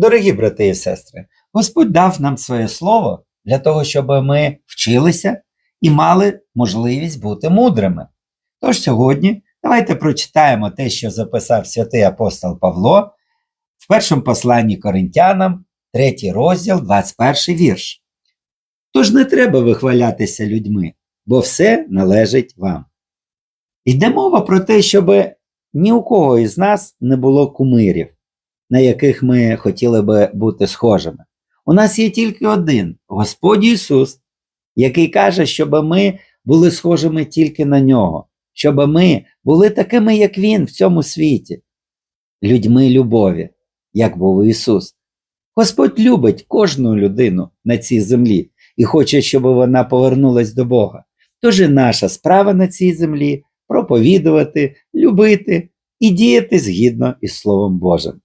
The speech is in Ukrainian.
Дорогі брати і сестри, Господь дав нам своє слово для того, щоб ми вчилися і мали можливість бути мудрими. Тож сьогодні давайте прочитаємо те, що записав святий апостол Павло в першому посланні Коринтянам, третій розділ, 21 вірш. Тож не треба вихвалятися людьми, бо все належить вам. Йде мова про те, щоб ні у кого із нас не було кумирів, на яких ми хотіли би бути схожими. У нас є тільки один Господь Ісус, який каже, щоб ми були схожими тільки на нього, щоб ми були такими, як Він в цьому світі, людьми любові, як був Ісус. Господь любить кожну людину на цій землі і хоче, щоб вона повернулась до Бога. Тож і наша справа на цій землі проповідувати, любити і діяти згідно із Словом Божим.